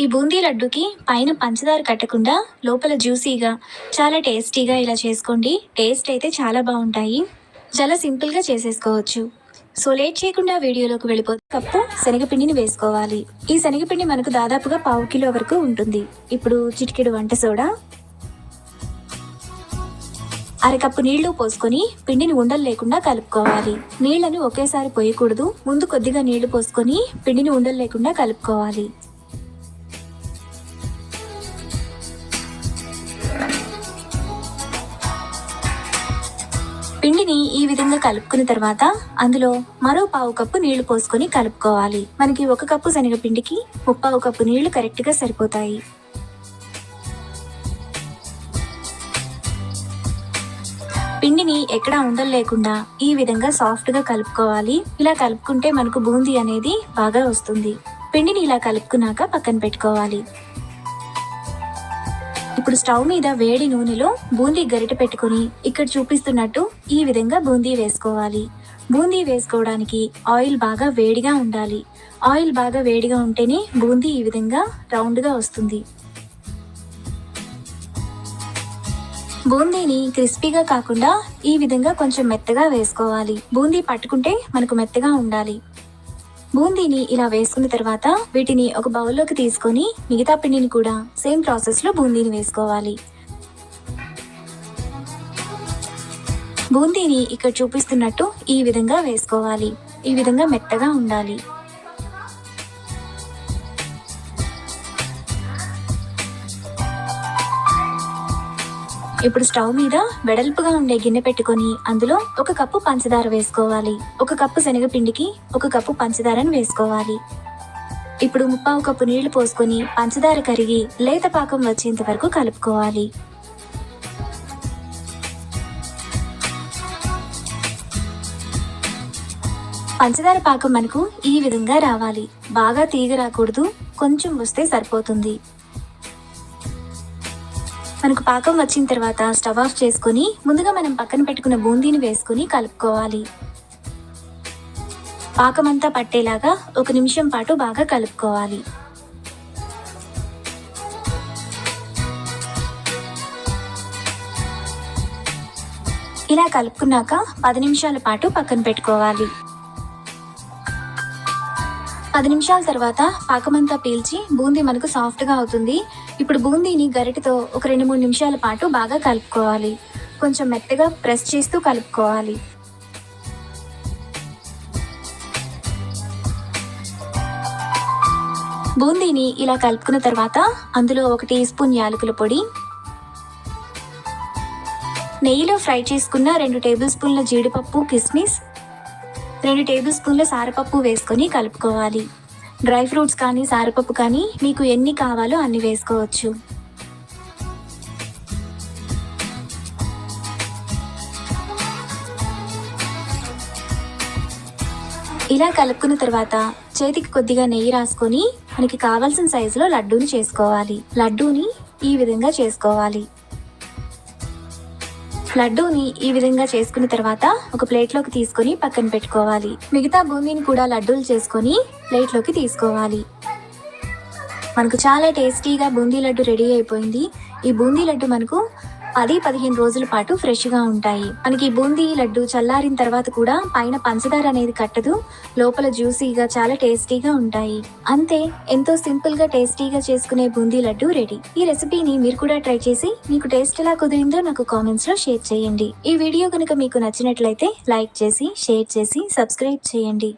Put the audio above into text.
ఈ బూందీ లడ్డుకి పైన పంచదార కట్టకుండా లోపల జ్యూసీగా చాలా టేస్టీగా ఇలా చేసుకోండి. టేస్ట్ అయితే చాలా బాగుంటాయి. చాలా సింపుల్గా చేసేసుకోవచ్చు. సో లేట్ చేయకుండా వీడియోలోకి వెళ్ళిపోతే కప్పు శనగపిండిని వేసుకోవాలి. ఈ శనగపిండి మనకు దాదాపుగా పావు కిలో వరకు ఉంటుంది. ఇప్పుడు చిటికెడు వంట సోడా అరకప్పు నీళ్ళు పోసుకొని పిండిని ఉండలు లేకుండా కలుపుకోవాలి. నీళ్ళను ఒకేసారి పోయకూడదు. ముందు కొద్దిగా నీళ్ళు పోసుకొని పిండిని ఉండలు లేకుండా కలుపుకోవాలి. పిండిని ఈ విధంగా కలుపుకున్న తర్వాత అందులో మరో పావు కప్పు నీళ్ళు పోసుకొని కలుపుకోవాలి. మనకి ఒక కప్పు శనగపిండికి ముప్పావు కప్పు నీళ్ళు కరెక్ట్గా సరిపోతాయి. పిండిని ఎక్కడా ఉండలు లేకుండా ఈ విధంగా సాఫ్ట్గా కలుపుకోవాలి. ఇలా కలుపుకుంటే మనకు బూందీ అనేది బాగా వస్తుంది. పిండిని ఇలా కలుపుకున్నాక పక్కన పెట్టుకోవాలి. ఇప్పుడు స్టవ్ మీద వేడి నూనెలో బూందీ గరిట పెట్టుకుని ఇక్కడ చూపిస్తున్నట్టు ఈ విధంగా బూందీ వేసుకోవాలి. బూందీ వేసుకోవడానికి ఆయిల్ బాగా వేడిగా ఉండాలి. ఆయిల్ బాగా వేడిగా ఉంటేనే బూందీ ఈ విధంగా రౌండ్గా వస్తుంది. బూందీని క్రిస్పీగా కాకుండా ఈ విధంగా కొంచెం మెత్తగా వేసుకోవాలి. బూందీ పట్టుకుంటే మనకు మెత్తగా ఉండాలి. బూందీని ఇలా వేసుకున్న తర్వాత వీటిని ఒక బౌల్లోకి తీసుకొని మిగతా పిండిని కూడా సేమ్ ప్రాసెస్లో బూందీని వేసుకోవాలి. బూందీని ఇక్కడ చూపిస్తున్నట్టు ఈ విధంగా వేసుకోవాలి. ఈ విధంగా మెత్తగా ఉండాలి. ఇప్పుడు స్టవ్ మీద వెడల్పుగా ఉండే గిన్నె పెట్టుకొని అందులో ఒక కప్పు పంచదార వేసుకోవాలి. ఒక కప్పు శనగపిండికి ఒక కప్పు పంచదారను వేసుకోవాలి. ఇప్పుడు ముప్పావు కప్పు నీళ్ళు పోసుకొని పంచదార కరిగి లేత పాకం వచ్చేంత వరకు కలుపుకోవాలి. పంచదార పాకం మనకు ఈ విధంగా రావాలి. బాగా తీగ రాకూడదు. కొంచెం వస్తే సరిపోతుంది. మనకు పాకం వచ్చిన తర్వాత స్టవ్ ఆఫ్ చేసుకొని ముందుగా మనం పక్కన పెట్టుకున్న బూందీని వేసుకొని కలుపుకోవాలి. పాకం అంతా పట్టేలాగా ఒక నిమిషం పాటు బాగా కలుపుకోవాలి. ఇలా కలుపుకున్నాక పది నిమిషాల పాటు పక్కన పెట్టుకోవాలి. పది నిమిషాల తర్వాత పాకమంతా పీల్చి బూందీ మనకు సాఫ్ట్గా అవుతుంది. ఇప్పుడు బూందీని గరిటతో ఒక రెండు మూడు నిమిషాల పాటు బాగా కలుపుకోవాలి. కొంచెం మెత్తగా ప్రెస్ చేస్తూ కలుపుకోవాలి. బూందీని ఇలా కలుపుకున్న తర్వాత అందులో ఒక టీ స్పూన్ యాలకుల పొడి నెయ్యిలో ఫ్రై చేసుకున్న రెండు టేబుల్ స్పూన్ల జీడిపప్పు కిస్మిస్ రెండు టేబుల్ స్పూన్ల సారపప్పు వేసుకొని కలుపుకోవాలి. డ్రై ఫ్రూట్స్ కానీ సారపప్పు కానీ మీకు ఎన్ని కావాలో అన్ని వేసుకోవచ్చు. ఇలా కలుపుకున్న తర్వాత చేతికి కొద్దిగా నెయ్యి రాసుకొని మనకి కావాల్సిన సైజులో లడ్డూని చేసుకోవాలి. లడ్డూని ఈ విధంగా చేసుకోవాలి. లడ్డూని ఈ విధంగా చేసుకున్న తర్వాత ఒక ప్లేట్లోకి తీసుకొని పక్కన పెట్టుకోవాలి. మిగతా బూందీని కూడా లడ్డూలు చేసుకొని ప్లేట్లోకి తీసుకోవాలి. మనకు చాలా టేస్టీగా బూందీ లడ్డు రెడీ అయిపోయింది. ఈ బూందీ లడ్డు మనకు పది పదిహేను రోజుల పాటు ఫ్రెష్గా ఉంటాయి. మనకి బూందీ లడ్డు చల్లారిన తర్వాత కూడా పైన పంచదార అనేది కట్టదు. లోపల జ్యూసీగా చాలా టేస్టీగా ఉంటాయి. అంతే ఎంతో సింపుల్గా టేస్టీగా చేసుకునే బూందీ లడ్డు రెడీ. ఈ రెసిపీని మీరు కూడా ట్రై చేసి మీకు టేస్ట్ ఎలా కుదిరిందో నాకు కామెంట్స్లో షేర్ చేయండి. ఈ వీడియో కనుక మీకు నచ్చినట్లయితే లైక్ చేసి షేర్ చేసి సబ్స్క్రైబ్ చేయండి.